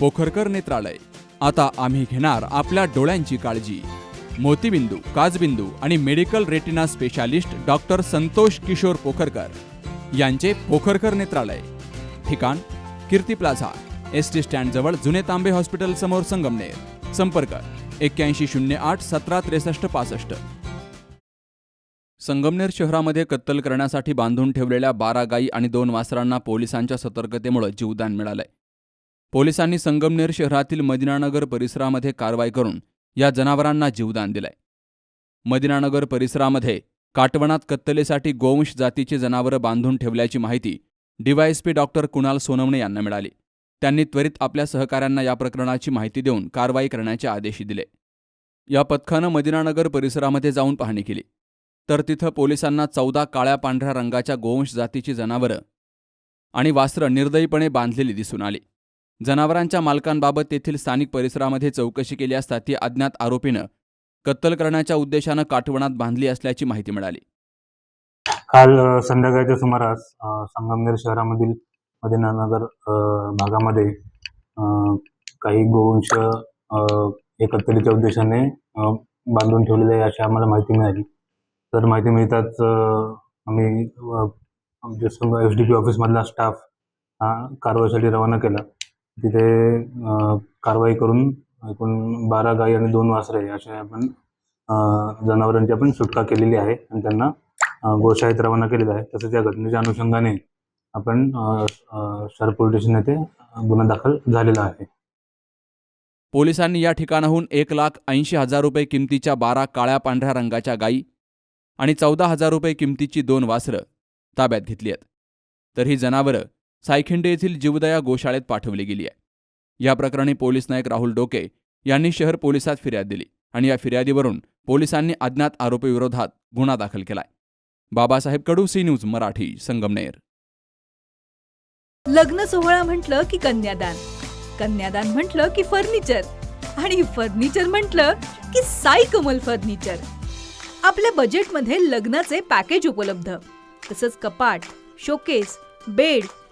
पोखरकर नेत्रालय. आता आम्ही घेणार आपल्या डोळ्यांची काळजी. मोतीबिंदू काजबिंदू आणि medical retina specialist doctor Santosh Kishor Pokharkar यांचे पोखरकर नेत्रालय. ठिकाण कीर्ती प्लाझा एस टी स्टँडजवळ जुने तांबे हॉस्पिटल समोर संगमनेर. संपर्क एक्क्याऐंशी शून्य आठ सतरा त्रेसष्ट पासष्ट. संगमनेर शहरामध्ये कत्तल करण्यासाठी बांधून ठेवलेल्या बारा गायी आणि दोन वासरांना पोलिसांच्या सतर्कतेमुळे जीवदान मिळालंय. पोलिसांनी संगमनेर शहरातील मदिनानगर परिसरामध्ये कारवाई करून या जनावरांना जीवदान दिलंय. मदिनानगर परिसरामध्ये काटवणात कत्तलेसाठी गोवंश जातीची जनावरं बांधून ठेवल्याची माहिती डीवायएसपी डॉक्टर कुणाल सोनवणे यांना मिळाली. त्यांनी त्वरित आपल्या सहकाऱ्यांना या प्रकरणाची माहिती देऊन कारवाई करण्याचे आदेश दिले. या पथकानं मदिनानगर परिसरामध्ये जाऊन पाहणी केली. तर तिथं पोलिसांना चौदा काळ्या पांढऱ्या रंगाच्या गोवंश जातीची जनावरं आणि वास्त्र निर्दयीपणे बांधलेली दिसून आली. जनावरांच्या मालकांबाबत तेथील स्थानिक परिसरामध्ये चौकशी केली असता ती अज्ञात आरोपीनं कत्तल करण्याच्या उद्देशानं काठवणात बांधली असल्याची माहिती मिळाली. काल संध्याकाळच्या सुमारास संगमनेर शहरामधील मदिनानगर भागामध्ये काही गोवंश अ, उद्देशाने बांधून ठेवलेले आहे अशी आम्हाला माहिती मिळाली. तर माहिती मिळताच आम्ही एस डी पी ऑफिसमधला स्टाफ हा कारवाईसाठी रवाना केला. तिथे कारवाई करून एकूण बारा गाई आणि दोन वासरे अशा आपण जनावरांची आपण सुटका केलेली आहे आणि त्यांना गोशाळेत रवाना केलेला आहे. तसेच या घटनेच्या अनुषंगाने आपण शहर पोलीस स्टेशन येथे गुन्हा दाखल झालेला आहे. पोलिसांनी या ठिकाणाहून एक लाख ऐंशी हजार रुपये किमतीच्या बारा काळ्या पांढऱ्या रंगाच्या गायी आणि चौदा हजार रुपये किमतीची दोन वासरं ताब्यात घेतली आहेत. तर ही जनावरं सायखिंडे येथील जीवदया गोशाळेत पाठवली गेली आहे. या प्रकरणी पोलीस नायक राहुल डोके यांनी शहर पोलिसात फिर्याद दिली आणि या फिर्यादीवरून पोलिसांनी अज्ञात आरोपीविरोधात गुन्हा दाखल केलाय. Babasaheb Kadu C news Marathi Sangamner. लग्न सोहळा म्हटलं की कन्यादान कन्यादान म्हटलं की फर्निचर आणि फर्निचर म्हटलं की साई कमल फर्निचर. आपल्या बजेटमध्ये लग्नाचे पॅकेज उपलब्ध तसंच कपाट showcase bed